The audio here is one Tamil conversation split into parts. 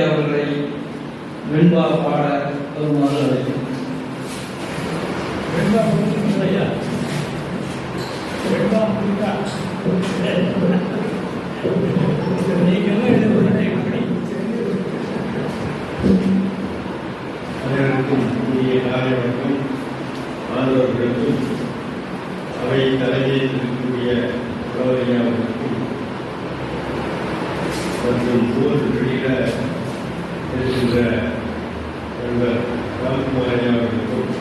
ஐயா அவர்களை வெண்பா பாட வருமாறு அழைக்கிறேன் வெண்பா ஐயா எப்படி? அனைவருக்கும் வணக்கம். மாணவர்களுக்கும் அவை தலைமையில் இருக்கக்கூடிய புலவரையா அவர்களுக்கும் மற்றும் போர் வெளியில இருக்கின்ற நண்பர் ராம்குமாரையா அவர்களுக்கும்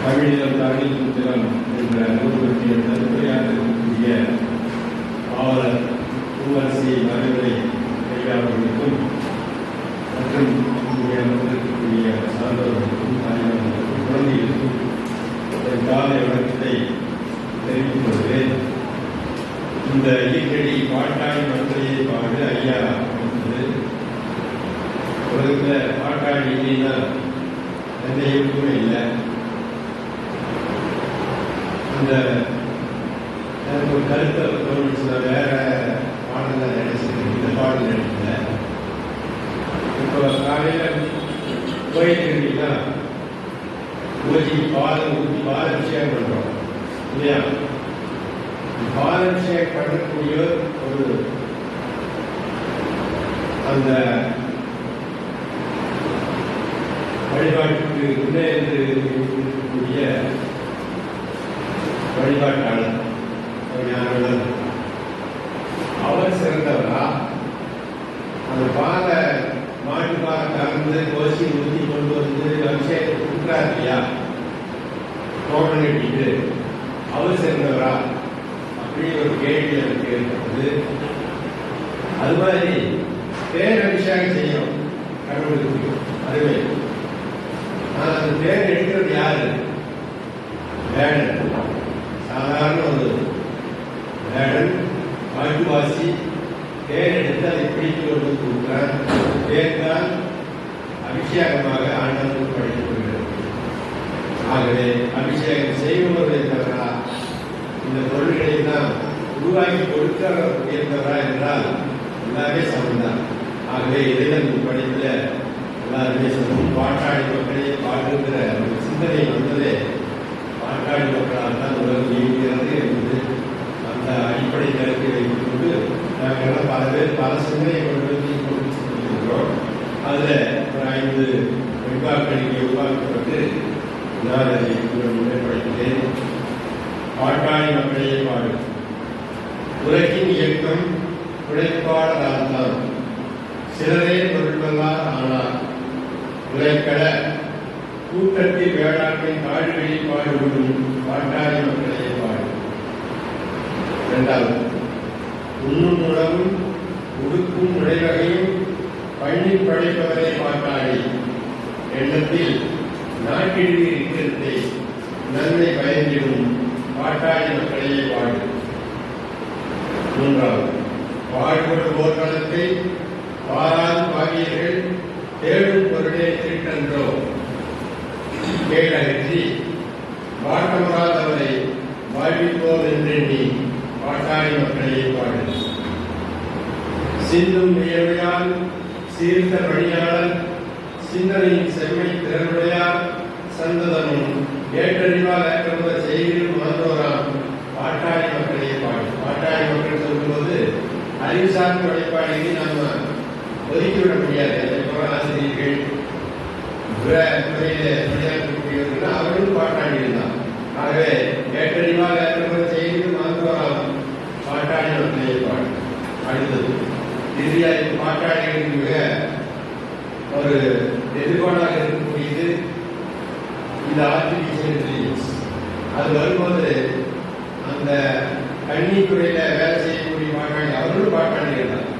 தமிழினம் தமிழ் புத்திரம் என்ற நூல்களுடைய தற்போதையாக இருக்கக்கூடிய ஆவலர் பூவரசி மரங்களை ஐயா அவர்களுக்கும் இல்லையா பாத அபிஷேகம் தேன் அபிஷேகம் செய்யும் கடவுளுக்கு அதுவே. ஆனால் அந்த தேன் எடுக்கிறது யாரு? வேடன். சாதாரண ஒரு வேடன் காட்டுவாசி தேன் எடுத்து அதை பிடித்து கொண்டு கொடுக்கிறான். தேன் தான் அபிஷேகமாக ஆண்டவருக்கு படைக்கப்படுகிறது. ஆகவே அபிஷேகம் செய்பவர்களை தவிர இந்த பொருள்களை தான் உருவாக்கி கொடுக்க உயர்ந்தவரா என்றால் எல்லாமே சமந்தான். ஆகவே இறைவன் படைப்பில் எல்லாருமே சமம் பாட்டாளி மக்களே பாடுகிற ஒரு சிந்தனை வந்ததே. பாட்டாளி மக்களால் தான் உலகம் இயங்குகிறது என்பது அந்த அடிப்படை கருத்தை வைத்துக் கொண்டு நாங்கள் பல பேர் பல சிந்தனை கொண்டு வந்து கொண்டு சொல்லியிருக்கிறோம் அதில் ஒரு ஐந்து வெண்பாக்கள் இங்கே உருவாக்கப்பட்டு நான் அதை முன்னேற்படுத்துகிறேன் முன்னே படிக்கிறேன். பாட்டாளி மக்களையே பாடு. உலகின் இயக்கம் உழைப்பாளரால் தான். சிலரே பொருட்களால் ஆனார் உழைக்கட கூட்டத்தில் வேளாண்மை காடுகளில் பாடுபடும் பாட்டாளி மக்களையே பாடு. இரண்டாவது உண்ணும் உணவும் உடுக்கும் உடைவகையும் பள்ளி படைப்பவரை பாட்டாளி. எண்ணத்தில் நாட்டில் இருக்கிறதை நன்மை பயந்திடும் பாட்டாளி மக்களையே பாடு. மூன்றாவது பாடுபடும் போர்க்களத்தை பாராது பாவியர்கள் தேடும் பொருளே திருட்டன்றோ? கேட்டகற்றி வாட்டமுறாதவரை வாழ்விப்போம் என்றெண்ணி பாட்டாளி மக்களையே பாடு. சிந்தும் வியர்வையால் சீர்த்த பணியாளர் சிந்தனையின் செம்மை திறனுடையார் சந்ததமும் ஏற்றறிவால் ஏற்றமுத செய்தியில் உணர்ந்தோராம் பாட்டாளி மக்களையே பாடு. பாட்டாளி மக்கள் சொல்லும்போது அறிவு வழிபாடுகளை ஒதுக்கிவிட முடியாது. அதே ஆசிரியர்கள் பிற துறையில பணியாற்றக்கூடியவர்கள் அவர்களும் பாட்டாளிகள் தான் ஆகவே ஏற்றறிவால் ஏற்றமுத செய்தியில் உணர்ந்தோராம் பாட்டாளி மக்களையே பாடு அடுத்தது இறுதியாக பாட்டாளிகளுக்கு மிக ஒரு எதிர்கோளாக இருக்கக்கூடியது இந்த ஆர்டிபிஷியல் இன்டெலிஜென்ஸ் அது வரும்போது அந்த கல்வித்துறையில வேலை செய்யக்கூடிய பாட்டாளி அவர்களும் பாட்டாளிகள் தான்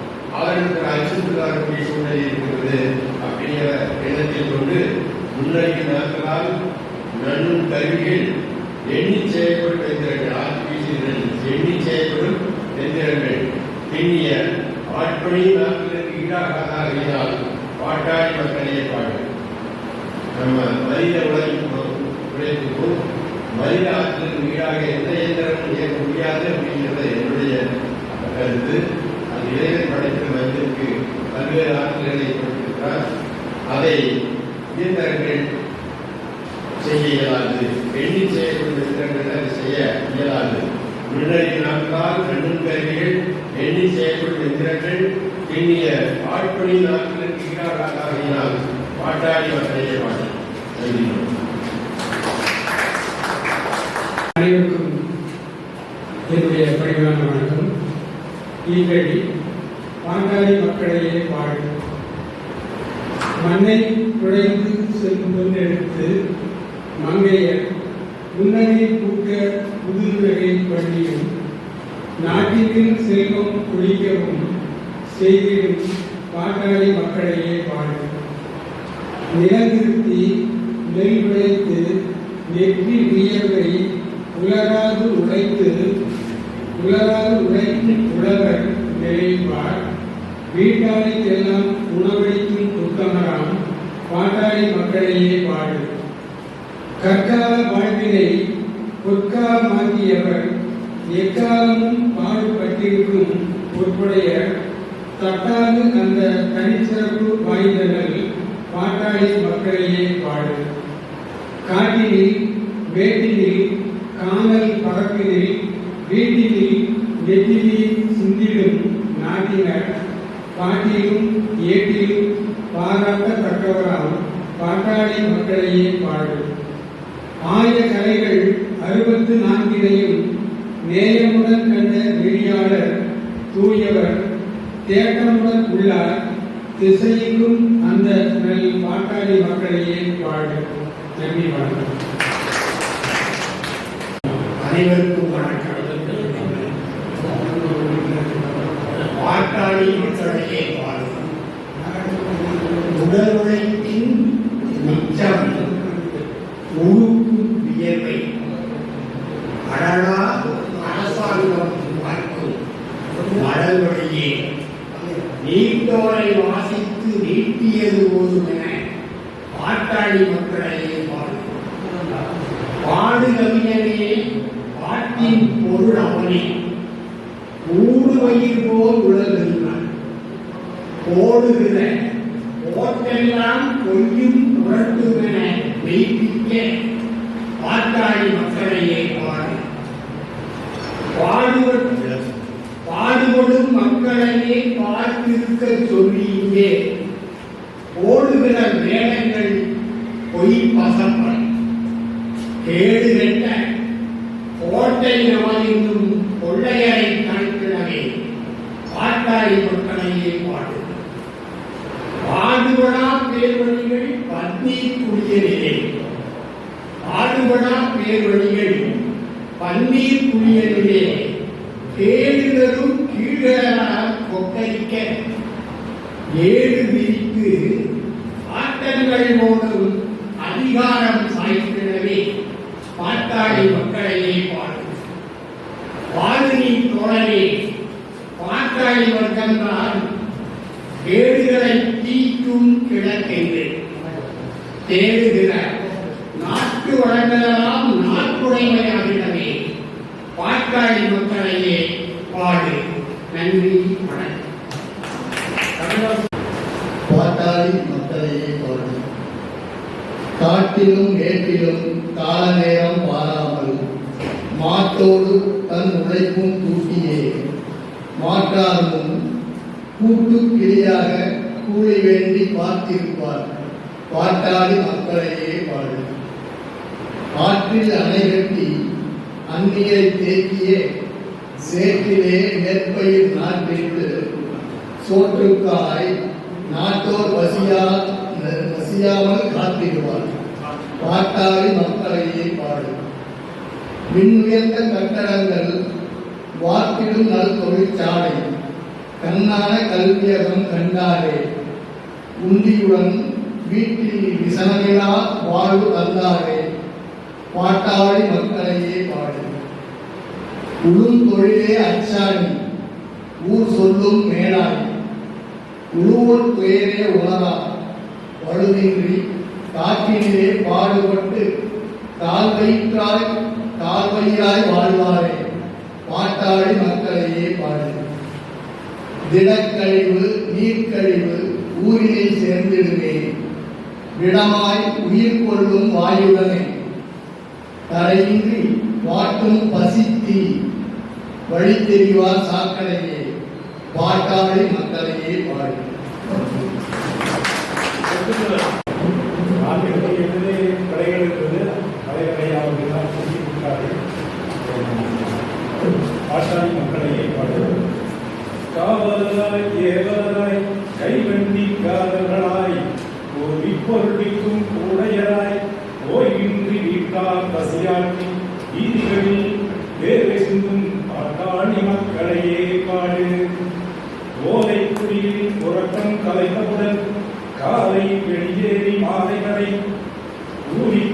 அவர்களுக்கு சூழ்நிலை இருக்கிறது அப்படிங்கிற எண்ணத்தில் கொண்டு முன்னணி நாட்களால் நன்னும் கருவிகள் எண்ணி செய்யப்படும் எந்திரங்கள் ஆர்டிபிஷியல் எண்ணி செய்யப்படும் எந்திரங்கள் எண்ணிய ஆட்பணி நாட்களுக்கு ஈடாகாதாக இருந்தால் பாட்டாளி மக்களையே பாடு. நம்ம மனித உழைப்புக்கும் உழைப்புக்கும் மனித ஆற்றலுக்கு ஈடாக எந்த இயந்திரமும் இயக்க முடியாது அப்படிங்கிறது என்னுடைய கருத்து அது இளைஞர் படிக்கும் வயதிற்கு பல்வேறு ஆற்றல்களை கொடுத்திருக்கிறார் அதை இயந்திரங்கள் செய்ய இயலாது எண்ணி செய்யக்கூடிய இயந்திரங்கள் அதை செய்ய இயலாது முன்னறிவு நாட்களால் கண்ணும் கருவிகள் எண்ணி செய்யக்கூடிய எந்திரங்கள் எண்ணிய ஆட்பணி நாட்களுக்கு ஈடாகாததினால் பாட்டாளி மக்களையே பாடி எழுதினோம் அனைவருக்கும் என்னுடைய பணிவான வணக்கம். நீங்கள் பாங்காளி மக்களையே பாடு மண்ணை குழைந்து செல்லும் எடுத்து மங்கையர் முன்னணி கூட்ட புதுவகை பள்ளியும் நாட்டிற்கு செல்வம் குளிக்கவும் செய்திடும் பாட்டாளி மக்களையே பாடு நிலநிறுத்தி நெல் விளைத்து நெற்றி வியர்வை உலராது உழைத்து உலராது உழைத்து உழவர் நிறைவார் வீட்டாளிக்கெல்லாம் உணவளிக்கும் உத்தமராம் பாட்டாளி மக்களையே பாடு. கற்கால வாழ்வினை பொற்காலமாக்கியவர் எக்காலமும் பாடுபட்டிருக்கும் பொற்புடைய தட்டாது அந்த தனிச்சிறப்பு வாய்ந்தனர் பாட்டாளி மக்களையே பாடு. காட்டினில் வேட்டினில் காணல் பரப்பினில் வீட்டினில் நெற்றினில் சிந்திலும் நாட்டினர் பாட்டிலும் ஏட்டிலும் பாராட்டத்தக்கவராம் பாட்டாளி மக்களையே பாடும். ஆய கலைகள் அறுபத்து நான்கினையும் நேயமுடன் கண்ட வெளியாளர் தூயவர் தேட்டமுடன் உள்ளார் திசைக்கும் அந்த நல் பாட்டாளி மக்களையே பாடும். நன்றி வணக்கம் அனைவருக்கும் வணக்கம். பாட்டாளி மக்களையே பாடும் உடல் உழைப்பின் பொருள் அவனே ஊடு வயிர் போல் உழல்கின்றான். ஓடுகிற ஓட்டெல்லாம் பொய்யும் புரட்டுமென மெய்ப்பிக்க பாட்டாளி மக்களையே பாடு. பாடுபட்டு பாடுபடும் மக்களையே பார்த்திருக்க சொல்லியே ஓடுகிற வேடங்கள் பொய் பசப்பன் கேடு கெட்ட நவாலினும் கொள்ளையரை கணக்கிடவே பாட்டாளி மக்களையே பாடு. பாடுபடா பேர்வழிகள் பன்னீர் குடியலிலே பாடுபடா பேர்வழிகள் பன்னீர் குடியலிலே கேடுகளும் கீழாக கொக்கரிக்க ஏழு விரித்து ஆட்டங்கள் போடும் அதிகாரம் பாட்டாளி மக்களையே பாடு நன்றி வணக்கம். பாட்டாளி மக்களையே பாடு காட்டிலும் மேட்டிலும் கால நேரம் பாராமல் மாட்டோடு தன் உழைப்பும் கூட்டியே மாற்றாரும் கூட்டு கிளியாக கூலி வேண்டி பார்த்திருப்பார். பாட்டாளி மக்களையே பாடு ஆற்றில் அணை கட்டி அந்நியரை தேக்கியே சேற்றிலே நெற்பயிர் நாட்டிற்கு சோற்றுக்காய் நாட்டோர் பசியா பசியாமல் காத்திடுவார். பாட்டாளி மக்களையே பாடு. விண்ணுயர்ந்த கட்டடங்கள் வாக்கிடும் நல் தொழிற்சாலை கண்ணான கல்வியகம் கண்டாரே உண்டியுடன் வீட்டில் விசனமிலா வாழ்வு தந்தாரே பாட்டாளி மக்களையே பாடு. உளும் தொழிலே அச்சாணி ஊர் சொல்லும் மேலாணி. உழுவோர் துயரே உலகா வலுவின்றி காற்றினிலே பாடுபட்டு கால் வயிற்றாய் கால் வயிறாய் வாழ்வாரே. பாட்டாளி மக்களையே பாடு. திடக்கழிவு நீர்க்கழிவு ஊரினில் சேர்ந்திடுவேன் விடமாய் உயிர் கொள்ளும் வாயுடனே. தரையின்றி வாட்டும் பசித்தி வழி தெரிவார் சாக்கடையே பாட்டாளி மக்களையே பாடு ஓலை குடியில் உறக்கம் கலைந்தவுடன் காலை வெளியேறி மாலை வரை கூலி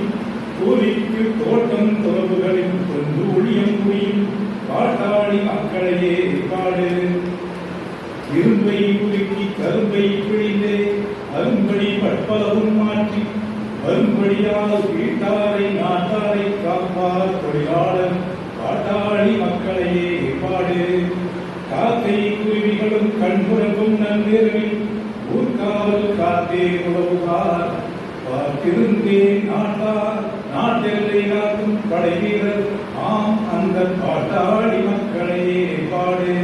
கூலிக்கு தோட்டம் தொடர்புகளின் கொண்டு ஒளியம் புரியும் பாட்டாளி மக்களையே பாடு இரும்பை குலுக்கி கரும்பை பிழிந்தே அரும்படி பற்பலவும் மாற்றி வரும்படியால் வீட்டாரை நாட்டார் நன்னேர்வில் ஊர்காவல் காத்தே உழவுகார் பார்த்திருந்தேன் நாட்டார் நாட்டெல்லை காக்கும் படை வீரர் ஆம் அந்த பாட்டாளி மக்களையே பாடு.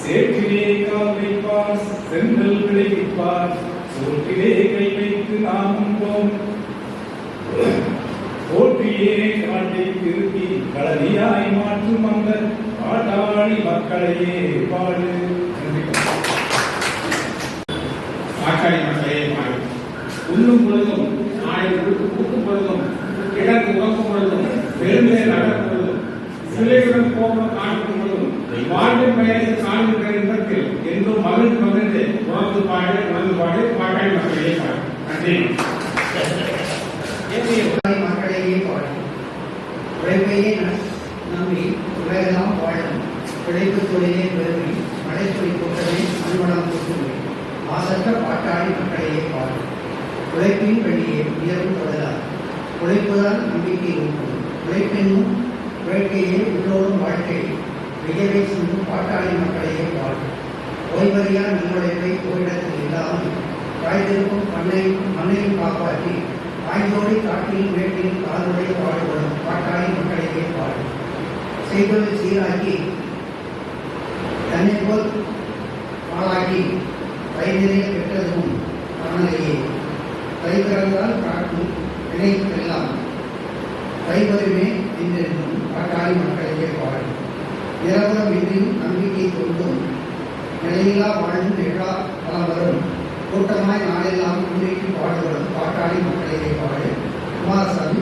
சேற்றிலே கால் வைப்பார் சென்றல் விளைவிப்பார் சோற்றிலே கை வைத்து நாமும் போம் போற்றியே காட்டை திருப்பி களனியாய் மாற்றும் அந்த பாட்டாளி மக்களையே பாடு. நன்றி பாட்டாளி மக்களையே பொழுதும் நாளை கூட்டும் பொழுதும் கிழக்கு உறக்கும் பொழுதும் பெருமையை நடக்கும் பொழுதும் சிலையுடன் கோபம் காணும் பொழுதும் வாழ்வின் பெயரை காணுகிற இன்பத்தில் என்றும் மகிழ்ந்து மகிழ்ந்து உணர்ந்து பாடு உணர்ந்து பாடு பாட்டாளி மக்களே பாடு. நன்றி. மக்களையே பாடும் உழைப்பையே நம்பி உலகெல்லாம் வாழும். உழைப்பு தொழிலே பெருமை. மழை தொழில் கூட்டமே அன்பனம் கொடுக்கும் மாசற்ற மக்களையே பாடும் உழைப்பின் வழியே உயர்வு தொடரார் உழைப்புதான் நம்பிக்கை ஊட்டும். உழைப்பென்னும் வாழ்க்கையே உள்ளோரும் வாழ்க்கை. வியவை சிந்தும் பாட்டாளி மக்களையே பாடும் ஓய்வறியா நன்னுழைப்பை ஓரிடத்தில் இல்லாமல் காய்ந்திருக்கும் மண்ணையும் மண்ணையும் காப்பாற்றி ஆய்ந்தோடி காட்டில் வேட்டில் காதுடைய பாடுபடும் பாட்டாளி மக்களையே பாடு. செய்வது சீராக்கி தன்னை போல் ஆளாக்கி வயதிலே பெற்றதும் மரணலையே கை பிறந்தால் காட்டும் நினைப்பெல்லாம். கைவருமே என்றென்றும் பாட்டாளி மக்களையே பாடும். நிரபரம் இன்றியும் நம்பிக்கை கொண்டும் நிலையில்லா வாழும் நிகழா பலம் வரும் கூட்டமாய் நாளெல்லாம் முன்னேற்றி பாடுபடும் பாட்டாளி மக்களையே பாடு. குமாரசாமி